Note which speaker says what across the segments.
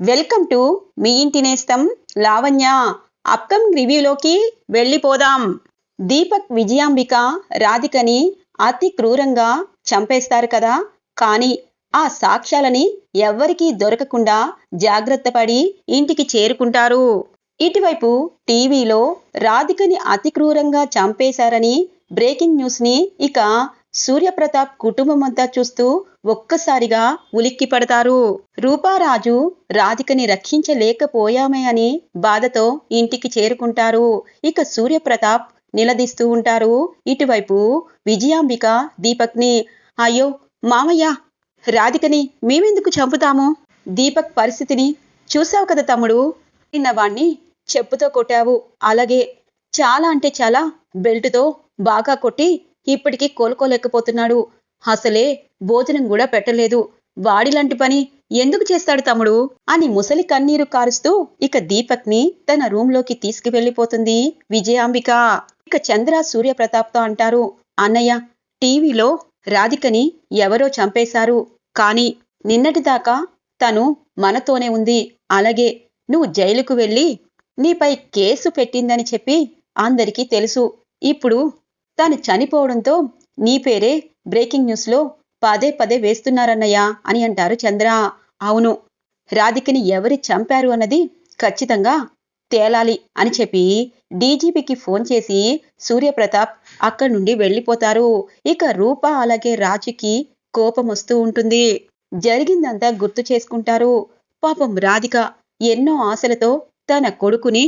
Speaker 1: Welcome to me ఇంటి నేస్తం Lavanya. Upcoming రివ్యూలోకి వెళ్ళిపోదాం. దీపక్ విజయాంబిక రాధికని అతి క్రూరంగా చంపేస్తారు కదా. కానీ ఆ సాక్ష్యాలని ఎవ్వరికీ దొరకకుండా జాగ్రత్త పడి ఇంటికి చేరుకుంటారు. ఇటువైపు టీవీలో రాధికని అతి క్రూరంగా చంపేశారని బ్రేకింగ్ న్యూస్ని ఇక సూర్యప్రతాప్ కుటుంబం అంతా చూస్తూ ఒక్కసారిగా ఉలిక్కి పడతారు రూపారాజు రాధికని రక్షించలేకపోయామే అని బాధతో ఇంటికి చేరుకుంటారు. ఇక సూర్యప్రతాప్ నిలదీస్తూ ఉంటారు. ఇటువైపు విజయాంబిక దీపక్ని అయ్యో మామయ్య రాధికని మేమెందుకు చంపుతాము? దీపక్ పరిస్థితిని చూసావు కదా తమ్ముడు? నిన్న వాణ్ణి చెప్పుతో కొట్టావు. అలాగే చాలా అంటే చాలా బెల్టుతో బాగా కొట్టి ఇప్పటికీ కోలుకోలేకపోతున్నాడు. అసలే భోజనం కూడా పెట్టలేదు. వాడిలాంటి పని ఎందుకు చేస్తాడు తమ్ముడు? అని ముసలి కన్నీరు కారుస్తూ ఇక దీపక్ని తన రూంలోకి తీసుకువెళ్ళిపోతుంది విజయాంబిక. ఇక చంద్ర సూర్యప్రతాప్తో అంటారు అన్నయ్య టీవీలో రాధికని ఎవరో చంపేశారు. కాని నిన్నటిదాకా తను మనతోనే ఉంది. అలాగే నువ్వు జైలుకు వెళ్ళి నీపై కేసు పెట్టిందని చెప్పి అందరికీ తెలుసు. ఇప్పుడు తాను చనిపోవడంతో నీ పేరే బ్రేకింగ్ న్యూస్లో పదే పదే వేస్తున్నారన్నయ్య అని అంటారు చంద్ర. అవును రాధికని ఎవరి చంపారు అన్నది ఖచ్చితంగా తేలాలి అని చెప్పి డీజీపీకి ఫోన్ చేసి సూర్యప్రతాప్ అక్కడి నుండి వెళ్ళిపోతారు. ఇక రూప అలాగే రాజుకి కోపం వస్తూ ఉంటుంది. జరిగిందంతా గుర్తు చేసుకుంటారు. పాపం రాధిక ఎన్నో ఆశలతో తన కొడుకుని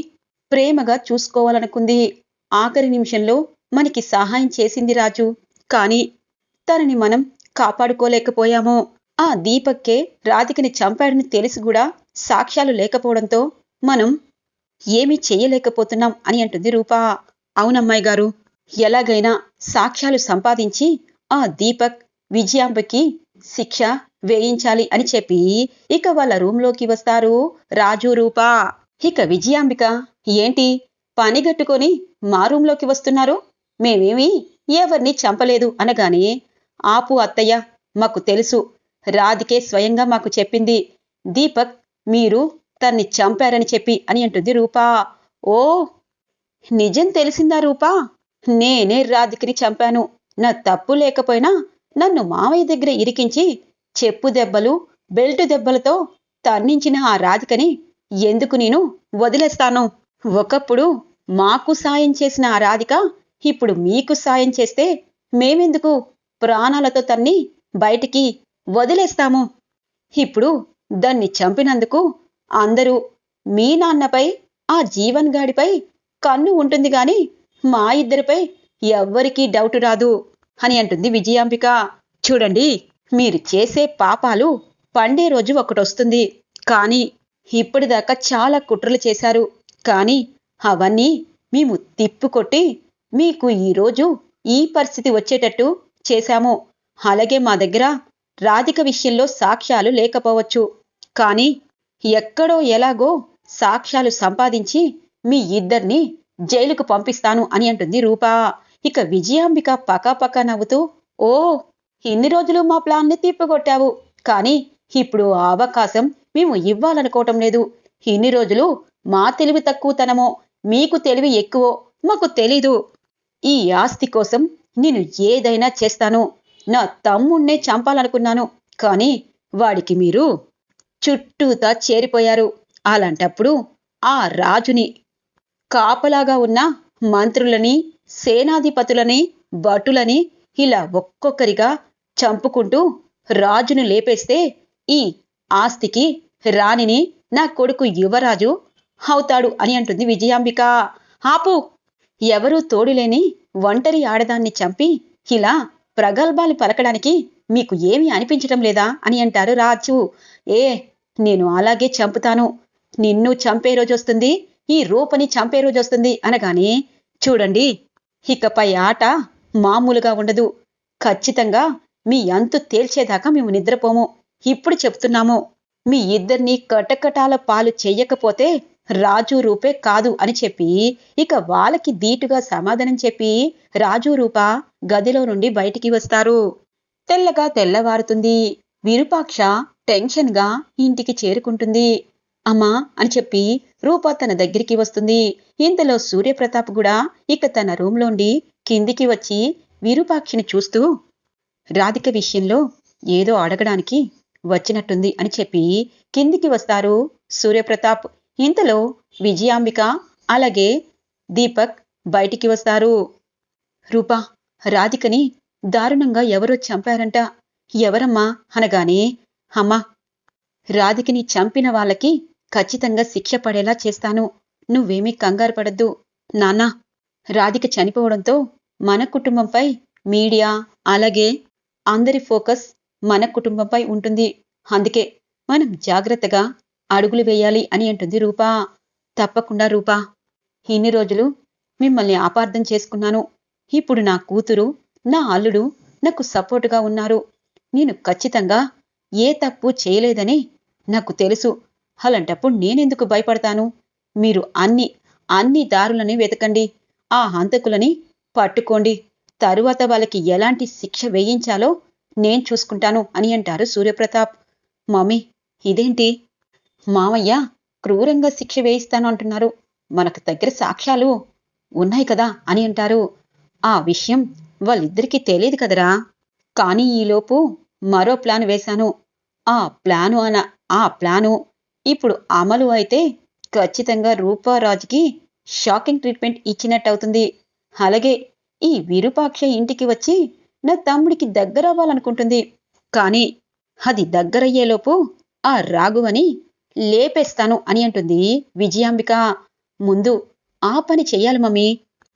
Speaker 1: ప్రేమగా చూసుకోవాలనుకుంది. ఆఖరి నిమిషంలో మనకి సహాయం చేసింది రాజు. కానీ తనని మనం కాపాడుకోలేకపోయామో. ఆ దీపక్కే రాధికని చంపాడని తెలిసి కూడా సాక్ష్యాలు లేకపోవడంతో మనం ఏమీ చెయ్యలేకపోతున్నాం అని అంటుంది రూపా. అవునమ్మాయి గారు ఎలాగైనా సాక్ష్యాలు సంపాదించి ఆ దీపక్ విజయాంబకి శిక్ష వేయించాలి అని చెప్పి ఇక వాళ్ళ రూంలోకి వస్తారు రాజు రూపా. ఇక విజయాంబిక ఏంటి పనిగట్టుకొని మా రూంలోకి వస్తున్నారు? మేమేమి ఎవరిని చంపలేదు అనగానే ఆపు అత్తయ్య మాకు తెలుసు. రాధికే స్వయంగా మాకు చెప్పింది. దీపక్ మీరు తన్ని చంపారని చెప్పి అని అంటుంది రూపా. ఓ నిజం తెలిసిందా రూపా? నేనే రాధికని చంపాను. నా తప్పు లేకపోయినా నన్ను మావయ్య దగ్గర ఇరికించి చెప్పు దెబ్బలు బెల్టు దెబ్బలతో తన్నించిన ఆ రాధికని ఎందుకు నేను వదిలేస్తాను? ఒకప్పుడు మాకు సాయం చేసిన ఆ రాధిక ఇప్పుడు మీకు సాయం చేస్తే మేమెందుకు ప్రాణాలతో తన్ని బయటికి వదిలేస్తాము. ఇప్పుడు దాన్ని చంపినందుకు అందరూ మీ నాన్నపై ఆ జీవన్ గాడిపై కన్ను ఉంటుంది గాని మా ఇద్దరిపై ఎవ్వరికీ డౌట్ రాదు అని అంటుంది విజయాంబిక. చూడండి మీరు చేసే పాపాలు పండే రోజు ఒకటొస్తుంది. కానీ ఇప్పటిదాకా చాలా కుట్రలు చేశారు. కానీ అవన్నీ మేము తిప్పుకొట్టి మీకు ఈరోజు ఈ పరిస్థితి వచ్చేటట్టు చేశాము. అలాగే మా దగ్గర రాధిక విషయంలో సాక్ష్యాలు లేకపోవచ్చు. కానీ ఎక్కడో ఎలాగో సాక్ష్యాలు సంపాదించి మీ ఇద్దరిని జైలుకు పంపిస్తాను అని అంటుంది రూపా. ఇక విజయాంబిక పకాపక నవ్వుతూ ఓ ఇన్ని రోజులు మా ప్లాన్ని తిప్పికొట్టావు. కానీ ఇప్పుడు ఆ అవకాశం మేము ఇవ్వాలనుకోవటం లేదు. ఇన్ని రోజులు మా తెలివి తక్కువతనమో మీకు తెలివి ఎక్కువో మాకు తెలీదు. ఈ ఆస్తి కోసం నేను ఏదైనా చేస్తాను. నా తమ్ముణ్ణే చంపాలనుకున్నాను. కానీ వాడికి మీరు చుట్టూతా చేరిపోయారు. అలాంటప్పుడు ఆ రాజుని కాపలాగా ఉన్న మంత్రులని సేనాధిపతులని భటులని ఇలా ఒక్కొక్కరిగా చంపుకుంటూ రాజును లేపేస్తే ఈ ఆస్తికి రాణిని నా కొడుకు యువరాజు అవుతాడు అని అంటుంది విజయాంబిక. ఆపు ఎవరూ తోడులేని ఒంటరి ఆడదాన్ని చంపి ఇలా ప్రగల్భాలు పలకడానికి మీకు ఏమీ అనిపించటం లేదా అని అంటారు రాజు. ఏ నేను అలాగే చంపుతాను. నిన్ను చంపే రోజు వస్తుంది. ఈ రూపని చంపే రోజు వస్తుంది అనగానే చూడండి ఇకపై ఆట మామూలుగా ఉండదు. ఖచ్చితంగా మీ అంతు తేల్చేదాకా మేము నిద్రపోము. ఇప్పుడు చెప్తున్నాము మీ ఇద్దరిని కటకటాల పాలు చెయ్యకపోతే రాజు రూపే కాదు అని చెప్పి ఇక వాళ్ళకి దీటుగా సమాధానం చెప్పి రాజు రూప గదిలో నుండి బయటికి వస్తారు. తెల్లగా తెల్లవారుతుంది. విరూపాక్ష టెన్షన్గా ఇంటికి చేరుకుంటుంది. అమ్మా అని చెప్పి రూప తన దగ్గరికి వస్తుంది. ఇంతలో సూర్యప్రతాప్ కూడా ఇక తన రూమ్లోండి కిందికి వచ్చి విరూపాక్షిని చూస్తూ రాధిక విషయంలో ఏదో అడగడానికి వచ్చినట్టుంది అని చెప్పి కిందికి వస్తారు సూర్యప్రతాప్. ఇంతలో విజయాంబిక అలాగే దీపక్ బయటికి వస్తారు. రూపా రాధికని దారుణంగా ఎవరో చంపారంట. ఎవరమ్మా అనగానే అమ్మా రాధికని చంపిన వాళ్ళకి ఖచ్చితంగా శిక్ష పడేలా చేస్తాను. నువ్వేమీ కంగారు పడద్దు. నాన్నా రాధిక చనిపోవడంతో మన కుటుంబంపై మీడియా అలాగే అందరి ఫోకస్ మన కుటుంబంపై ఉంటుంది. అందుకే మనం జాగ్రత్తగా అడుగులు వేయాలి అని అంటుంది రూపా. తప్పకుండా రూపా. ఇన్ని రోజులు మిమ్మల్ని అపార్థం చేసుకున్నాను. ఇప్పుడు నా కూతురు నా అల్లుడు నాకు సపోర్టుగా ఉన్నారు. నేను ఖచ్చితంగా ఏ తప్పు చేయలేదని నాకు తెలుసు. అలాంటప్పుడు నేనెందుకు భయపడతాను? మీరు అన్ని అన్ని దారులని వెతకండి. ఆ హంతకులని పట్టుకోండి. తరువాత వాళ్ళకి ఎలాంటి శిక్ష వేయించాలో నేను చూసుకుంటాను అని అంటారు సూర్యప్రతాప్. మమ్మీ ఇదేంటి? మామయ్య క్రూరంగా శిక్ష వేయిస్తాను అంటున్నారు. మనకు దగ్గర సాక్ష్యాలు ఉన్నాయి కదా అని అంటారు. ఆ విషయం వాళ్ళిద్దరికీ తెలియదు కదరా. కానీ ఈలోపు మరో ప్లాన్ వేశాను. ఆ ప్లాను అన ఆ ప్లాను ఇప్పుడు అమలు అయితే ఖచ్చితంగా రూపారాజుకి షాకింగ్ ట్రీట్మెంట్ ఇచ్చినట్టవుతుంది. అలాగే ఈ విరూపాక్ష ఇంటికి వచ్చి నా తమ్ముడికి దగ్గర అవ్వాలనుకుంటుంది కానీ అది దగ్గరయ్యేలోపు ఆ రాఘువని లేపేస్తాను అని అంటుంది విజయాంబిక. ముందు ఆ పని చెయ్యాలి మమ్మీ.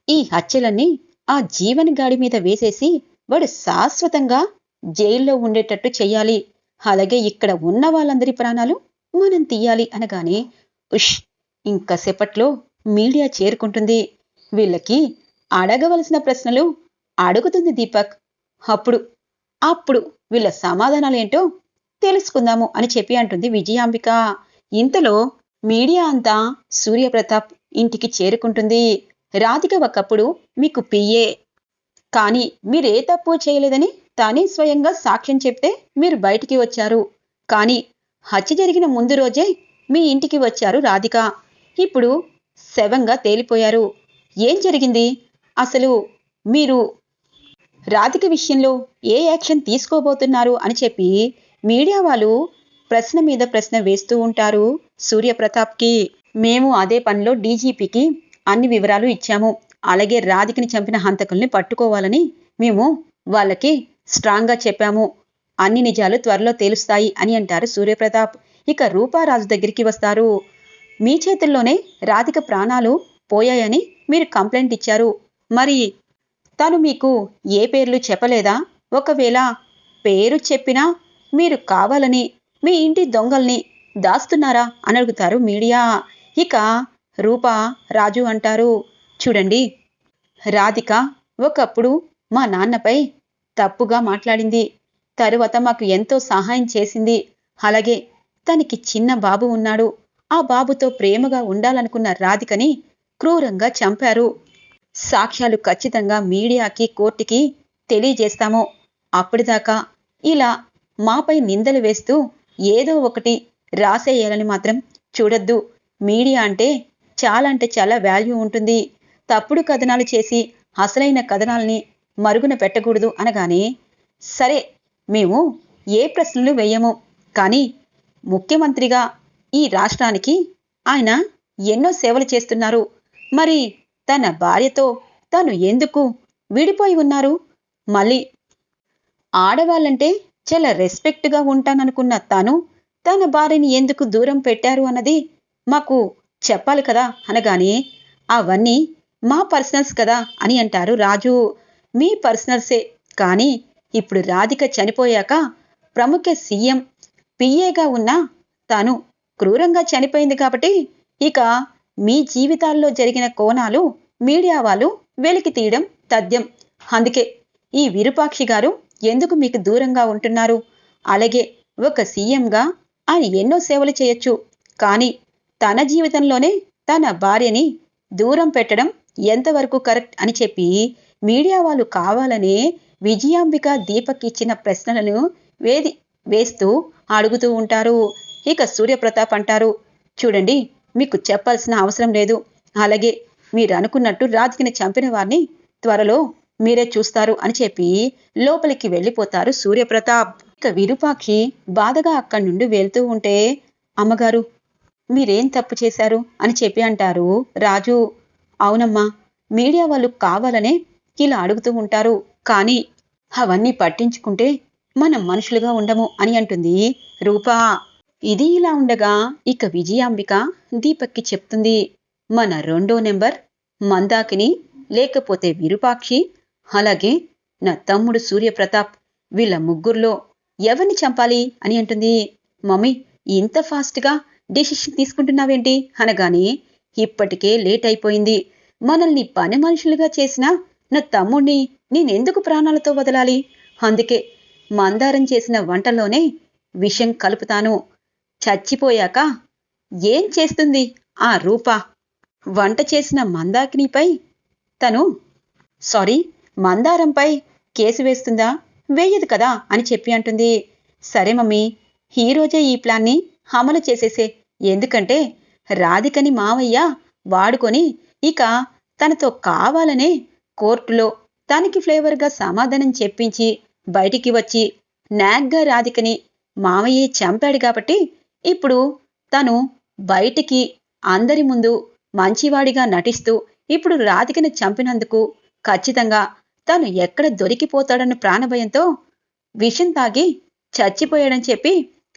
Speaker 1: ఈ హత్యలన్నీ ఆ జీవన గాడి మీద వేసేసి వాడు శాశ్వతంగా జైల్లో ఉండేటట్టు చెయ్యాలి. అలాగే ఇక్కడ ఉన్న వాళ్ళందరి ప్రాణాలు మనం తీయాలి అనగానే ఉష్ ఇంకాసేపట్లో మీడియా చేరుకుంటుంది. వీళ్ళకి అడగవలసిన ప్రశ్నలు అడుగుతుంది దీపక్. అప్పుడు అప్పుడు వీళ్ళ సమాధానాలు ఏంటో తెలుసుకుందాము అని చెప్పి అంటుంది విజయాంబిక. ఇంతలో మీడియా అంతా సూర్యప్రతాప్ ఇంటికి చేరుకుంటుంది. రాధిక ఒకప్పుడు మీకు పియ్యే కానీ మీరే తప్పు చేయలేదని తానే స్వయంగా సాక్ష్యం చెప్తే మీరు బయటికి వచ్చారు. కానీ హత్య జరిగిన ముందు రోజే మీ ఇంటికి వచ్చారు రాధిక. ఇప్పుడు శవంగా తేలిపోయారు. ఏం జరిగింది? అసలు మీరు రాధిక విషయంలో ఏ యాక్షన్ తీసుకోబోతున్నారు అని చెప్పి మీడియా వాళ్ళు ప్రశ్న మీద ప్రశ్న వేస్తూ ఉంటారు సూర్యప్రతాప్కి. మేము అదే పనిలో డీజీపీకి అన్ని వివరాలు ఇచ్చాము. అలాగే రాధికని చంపిన హంతకుల్ని పట్టుకోవాలని మేము వాళ్ళకి స్ట్రాంగ్గా చెప్పాము. అన్ని నిజాలు త్వరలో తేలుస్తాయి అని అంటారు సూర్యప్రతాప్. ఇక రూపారాజు దగ్గరికి వస్తారు. మీ చేతుల్లోనే రాధిక ప్రాణాలు పోయాయని మీరు కంప్లైంట్ ఇచ్చారు. మరి తను మీకు ఏ పేర్లు చెప్పలేదా? ఒకవేళ పేరు చెప్పినా మీరు కావాలని మీ ఇంటి దొంగల్ని దాస్తున్నారా? అని అడుగుతారు మీడియా. ఇక రూప రాజు అంటారు చూడండి రాధిక ఒకప్పుడు మా నాన్నపై తప్పుగా మాట్లాడింది. తరువాత మాకు ఎంతో సహాయం చేసింది. అలాగే తనకి చిన్న బాబు ఉన్నాడు. ఆ బాబుతో ప్రేమగా ఉండాలనుకున్న రాధికని క్రూరంగా చంపారు. సాక్ష్యాలు ఖచ్చితంగా మీడియాకి కోర్టుకి తెలియజేస్తాము. అప్పటిదాకా ఇలా మాపై నిందలు వేస్తూ ఏదో ఒకటి రాసేయాలని మాత్రం చూడొద్దు. మీడియా అంటే చాలా అంటే చాలా వాల్యూ ఉంటుంది. తప్పుడు కథనాలు చేసి అసలైన కథనాల్ని మరుగున పెట్టకూడదు అనగానే సరే మేము ఏ ప్రశ్నలు వేయము. కానీ ముఖ్యమంత్రిగా ఈ రాష్ట్రానికి ఆయన ఎన్నో సేవలు చేస్తున్నారు. మరి తన భార్యతో తను ఎందుకు విడిపోయి ఉన్నారు? మళ్ళీ ఆడవాళ్ళంటే చాలా రెస్పెక్ట్గా ఉంటాననుకున్న తను తన భార్యని ఎందుకు దూరం పెట్టారు అన్నది మాకు చెప్పాలి కదా అనగానే అవన్నీ మా పర్సనల్స్ కదా అని అంటారు రాజు. మీ పర్సనల్సే. కానీ ఇప్పుడు రాధిక చనిపోయాక ప్రముఖ సీఎం పిఏగా ఉన్న తను క్రూరంగా చనిపోయింది కాబట్టి ఇక మీ జీవితాల్లో జరిగిన కోణాలు మీడియా వాళ్ళు వెలికి తీయడం తథ్యం. అందుకే ఈ విరూపాక్షి గారు ఎందుకు మీకు దూరంగా ఉంటున్నారు? అలాగే ఒక సీఎంగా ఆయన ఎన్నో సేవలు చేయొచ్చు. కానీ తన జీవితంలోనే తన భార్యని దూరం పెట్టడం ఎంతవరకు కరెక్ట్ అని చెప్పి మీడియా వాళ్ళు కావాలనే విజయాంబిక దీపక్ ఇచ్చిన ప్రశ్నలను వేది వేస్తూ అడుగుతూ ఉంటారు. ఇక సూర్యప్రతాప్ అంటారు చూడండి మీకు చెప్పాల్సిన అవసరం లేదు. అలాగే మీరు అనుకున్నట్టు రాధికని చంపిన వారిని త్వరలో మీరే చూస్తారు అని చెప్పి లోపలికి వెళ్ళిపోతారు సూర్యప్రతాప్. ఇక విరూపాక్షి బాధగా అక్కడి నుండి వెళ్తూ ఉంటే అమ్మగారు మీరేం తప్పు చేశారు? అని చెప్పి అంటారు రాజు. అవునమ్మా మీడియా వాళ్ళు కావాలనే ఇలా అడుగుతూ ఉంటారు. కానీ అవన్నీ పట్టించుకుంటే మనం మనుషులుగా ఉండము అని అంటుంది రూపా. ఇది ఇలా ఉండగా ఇక విజయాంబిక దీపక్కి చెప్తుంది మన రెండో నెంబర్ మందాకిని లేకపోతే విరూపాక్షి అలాగే నా తమ్ముడు సూర్యప్రతాప్ వీళ్ళ ముగ్గురులో ఎవరిని చంపాలి అని అంటుంది. మమ్మీ ఇంత ఫాస్ట్గా డెసిషన్ తీసుకుంటున్నావేంటి? అనగానే ఇప్పటికే లేట్ అయిపోయింది. మనల్ని పని మనుషులుగా చేసిన నా తమ్ముణ్ణి నేనెందుకు ప్రాణాలతో వదలాలి? అందుకే మందారం చేసిన వంటలోనే విషం కలుపుతాను. చచ్చిపోయాక ఏం చేస్తుంది ఆ రూప? వంట చేసిన మందాకినిపై తను సారీ మందారంపై కేసు వేస్తుందా? వేయదు కదా అని చెప్పి అంటుంది. సరే మమ్మీ ఈరోజే ఈ ప్లాన్ని అమలు చేసేసే. ఎందుకంటే రాధికని మావయ్య వాడుకొని ఇక తనతో కావాలనే కోర్టులో తనకి ఫ్లేవర్గా సమాధానం చెప్పించి బయటికి వచ్చి నాగ్గా రాధికని మావయ్యే చంపాడు కాబట్టి ఇప్పుడు తను బయటికి అందరి ముందు మంచివాడిగా నటిస్తూ ఇప్పుడు రాధికని చంపినందుకు ఖచ్చితంగా తను ఎక్కడ దొరికిపోతాడన్న ప్రాణభయంతో విషం తాగి చచ్చిపోయాడని చెప్పి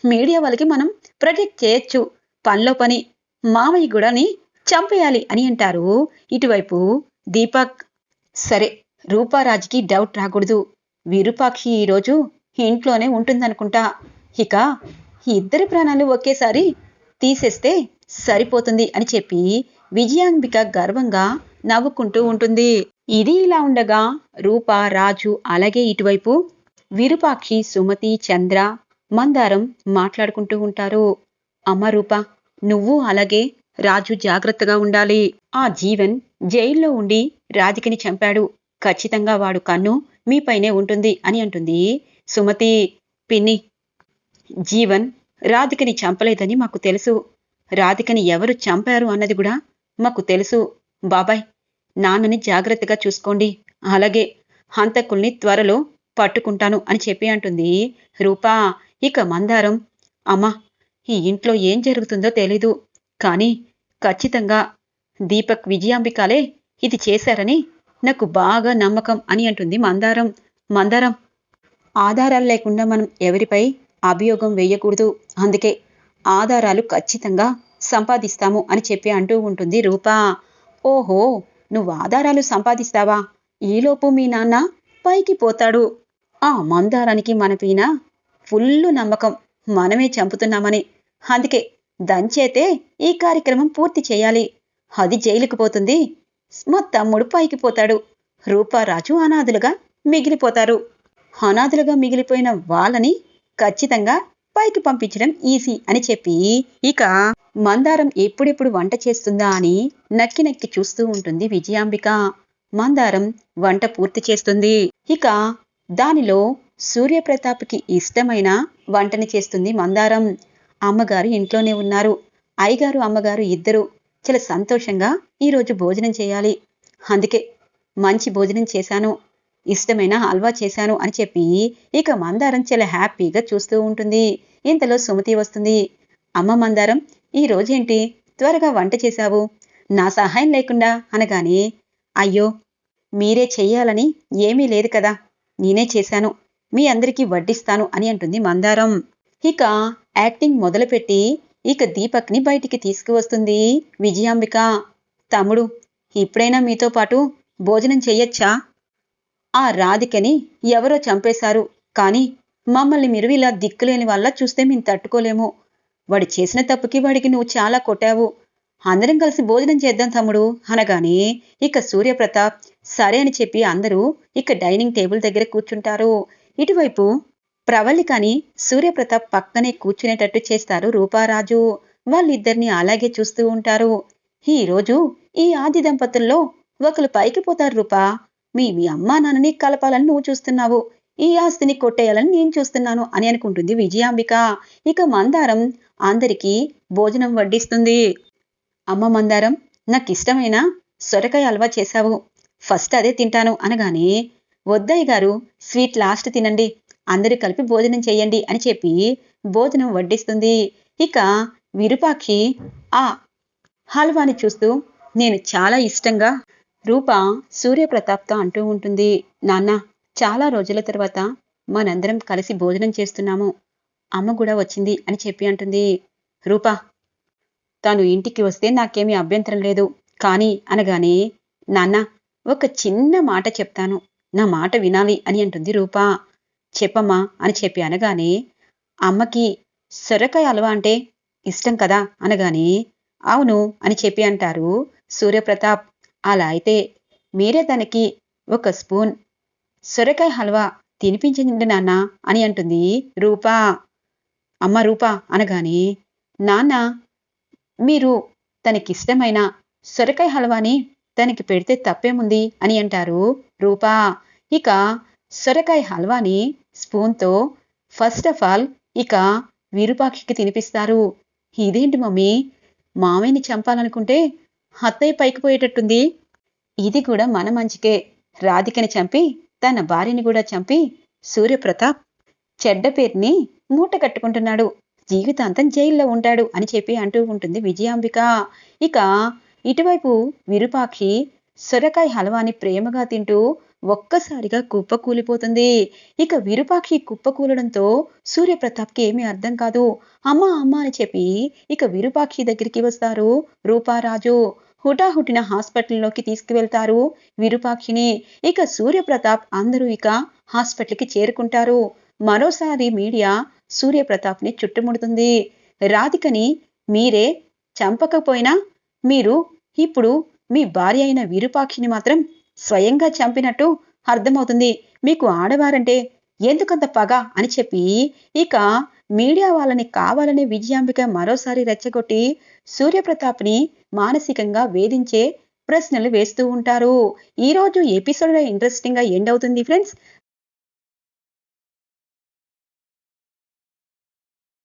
Speaker 1: మీడియా వాళ్ళకి మనం ప్రొటెక్ట్ చేయొచ్చు. పనిలో పని మామయ్య గుడని చంపేయాలి అని అంటారు. ఇటువైపు దీపక్ సరే రూపారాజ్కి డౌట్ రాకూడదు. విరూపాక్షి ఈరోజు ఇంట్లోనే ఉంటుందనుకుంటా. ఇక ఇద్దరి ప్రాణాలు ఒకేసారి తీసేస్తే సరిపోతుంది అని చెప్పి విజయాంబిక గర్వంగా నవ్వుకుంటూ ఉంటుంది. ఇది ఇలా ఉండగా రూప రాజు అలాగే ఇటువైపు విరూపాక్షి సుమతి చంద్ర మందారం మాట్లాడుకుంటూ ఉంటారు. అమ్మ రూప నువ్వు అలాగే రాజు జాగ్రత్తగా ఉండాలి. ఆ జీవన్ జైల్లో ఉండి రాధికని చంపాడు. ఖచ్చితంగా వాడు కన్ను మీపైనే ఉంటుంది అని అంటుంది. సుమతి పిన్ని జీవన్ రాధికని చంపలేదని మాకు తెలుసు. రాధికని ఎవరు చంపారు అన్నది కూడా మాకు తెలుసు. బాబాయ్ నాన్నని జాగ్రత్తగా చూసుకోండి. అలాగే హంతకుల్ని త్వరలో పట్టుకుంటాను అని చెప్పి అంటుంది. రూపా ఇక మందారం. అమ్మా ఈ ఇంట్లో ఏం జరుగుతుందో తెలీదు. కానీ ఖచ్చితంగా దీపక్ విజయాంబికాలే ఇది చేశారని నాకు బాగా నమ్మకం అని అంటుంది మందారం. మందారం ఆధారాలు లేకుండా మనం ఎవరిపై అభియోగం వేయకూడదు. అందుకే ఆధారాలు ఖచ్చితంగా సంపాదిస్తాము అని చెప్పి అంటూ ఉంటుంది రూపా. ఓహో నువ్వు ఆధారాలు సంపాదిస్తావా? ఈలోపు మీ నాన్న పైకి పోతాడు. ఆ మందారానికి మన పీన ఫుల్లు నమ్మకం. మనమే చంపుతున్నామని. అందుకే దంచేతే ఈ కార్యక్రమం పూర్తి చేయాలి. అది జైలుకు పోతుంది. మా తమ్ముడు పైకి పోతాడు. రూపారాజు అనాథులుగా మిగిలిపోతారు. అనాథులుగా మిగిలిపోయిన వాళ్ళని ఖచ్చితంగా పైకి పంపించడం ఈజీ అని చెప్పి ఇక మందారం ఎప్పుడెప్పుడు వంట చేస్తుందా అని నక్కి నక్కి చూస్తూ ఉంటుంది విజయాంబిక. మందారం వంట పూర్తి చేస్తుంది. ఇక దానిలో సూర్యప్రతాప్కి ఇష్టమైన వంటని చేస్తుంది మందారం. అమ్మగారు ఇంట్లోనే ఉన్నారు. అయ్యగారు అమ్మగారు ఇద్దరు చాలా సంతోషంగా ఈరోజు భోజనం చేయాలి. అందుకే మంచి భోజనం చేశాను. ఇష్టమైన హల్వా చేశాను అని చెప్పి ఇక మందారం చాలా హ్యాపీగా చూస్తూ ఉంటుంది. ఇంతలో సుమతి వస్తుంది. అమ్మ మందారం ఈ రోజేంటి? త్వరగా వంట చేశావు. నా సహాయం లేకుండా అనగానే అయ్యో మీరే చెయ్యాలని ఏమీ లేదు కదా. నేనే చేశాను. మీ అందరికీ వడ్డిస్తాను అని అంటుంది మందారం. ఇక యాక్టింగ్ మొదలుపెట్టి ఇక దీపక్ని బయటికి తీసుకువస్తుంది విజయాంబిక. తమ్ముడు ఇప్పుడైనా మీతో పాటు భోజనం చెయ్యొచ్చా? ఆ రాధికని ఎవరో చంపేశారు. కానీ మమ్మల్ని మీరు ఇలా దిక్కులేని వల్ల చూస్తే మేము తట్టుకోలేము. వాడు చేసిన తప్పుకి వాడికి నువ్వు చాలా కొట్టావు. అందరం కలిసి భోజనం చేద్దాం తమ్ముడు అనగానే ఇక సూర్యప్రతాప్ సరే అని చెప్పి అందరూ ఇక డైనింగ్ టేబుల్ దగ్గర కూర్చుంటారు. ఇటువైపు ప్రవళికని సూర్యప్రతాప్ పక్కనే కూర్చునేటట్టు చేస్తారు రూపారాజు. వాళ్ళిద్దరిని అలాగే చూస్తూ ఉంటారు. ఈ రోజు ఈ ఆది దంపతుల్లో ఒకరు పైకి పోతారు రూపా. మీ మీ అమ్మా నాన్నని కలపాలని నువ్వు చూస్తున్నావు. ఈ ఆస్తిని కొట్టేయాలని నేను చూస్తున్నాను అని అనుకుంటుంది విజయాంబిక. ఇక మందారం అందరికీ భోజనం వడ్డిస్తుంది. అమ్మ మందారం నాకు ఇష్టమైన సొరకాయ హల్వా చేశావు. ఫస్ట్ అదే తింటాను అనగానే వద్దయ్య గారు స్వీట్ లాస్ట్ తినండి అందరూ కలిపి భోజనం చేయండి అని చెప్పి భోజనం వడ్డిస్తుంది. ఇక విరూపాక్షి ఆ హల్వాని చూస్తూ నేను చాలా ఇష్టంగా రూప సూర్యప్రతాప్తో అంటూ ఉంటుంది నాన్న చాలా రోజుల తర్వాత మనందరం కలిసి భోజనం చేస్తున్నాము. అమ్మ కూడా వచ్చింది అని చెప్పి అంటుంది. రూపా తను ఇంటికి వస్తే నాకేమీ అభ్యంతరం లేదు. కానీ అనగానే నాన్న ఒక చిన్న మాట చెప్తాను. నా మాట వినాలి అని అంటుంది రూపా. చెప్పమ్మా అని చెప్పి అనగానే అమ్మకి సొరకాయ అలవా అంటే ఇష్టం కదా అనగానే అవును అని చెప్పి అంటారు సూర్యప్రతాప్. అలా అయితే మీరే తనకి ఒక స్పూన్ సొరకాయ హల్వా తినిపించండి నాన్న అని అంటుంది రూపా. అమ్మ రూపా అనగానే నాన్న మీరు తనకిష్టమైన సొరకాయ హల్వాని తనకి పెడితే తప్పేముంది అని అంటారు రూపా. ఇక సొరకాయ హల్వాని స్పూన్తో ఫస్ట్ ఆఫ్ ఆల్ ఇక విరూపాక్షికి తినిపిస్తారు. ఇదేంటి మమ్మీ? మామయ్యని చంపాలనుకుంటే అత్తయ్య పైకి పోయేటట్టుంది. ఇది కూడా మన మంచికే. రాధికని చంపి తన భార్యని కూడా చంపి సూర్యప్రతాప్ చెడ్డ పేరుని మూట కట్టుకుంటున్నాడు. జీవితాంతం జైల్లో ఉంటాడు అని చెప్పి అంటూ ఉంటుంది విజయాంబిక. ఇక ఇటువైపు విరూపాక్షి సొరకాయ హల్వాని ప్రేమగా తింటూ ఒక్కసారిగా కుప్ప కూలిపోతుంది. ఇక విరూపాక్షి కుప్ప కూలడంతో సూర్యప్రతాప్కి ఏమీ అర్థం కాదు. అమ్మ అమ్మ అని చెప్పి ఇక విరూపాక్షి దగ్గరికి వస్తారు రూపారాజు. హుటాహుటిన హాస్పిటల్లోకి తీసుకువెళ్తారు. విరూపాక్షిని ఇక సూర్యప్రతాప్ అందరూ ఇక హాస్పిటల్కి చేరుకుంటారు. మరోసారి మీడియా సూర్యప్రతాప్ని చుట్టుముడుతుంది. రాధికని మీరే చంపకపోయినా మీరు ఇప్పుడు మీ భార్య అయిన విరూపాక్షిని మాత్రం స్వయంగా చంపినట్టు అర్థమవుతుంది. మీకు ఆడవారంటే ఎందుకంత పగ? అని చెప్పి ఇక మీడియా వాళ్ళని కావాలనే విజయాంబిక మరోసారి రెచ్చగొట్టి సూర్యప్రతాప్ని మానసికంగా వేధించే ప్రశ్నలు వేస్తూ ఉంటారు. ఈ రోజు ఎపిసోడ్ ఇంట్రెస్టింగ్గా ఎండ్ అవుతుంది ఫ్రెండ్స్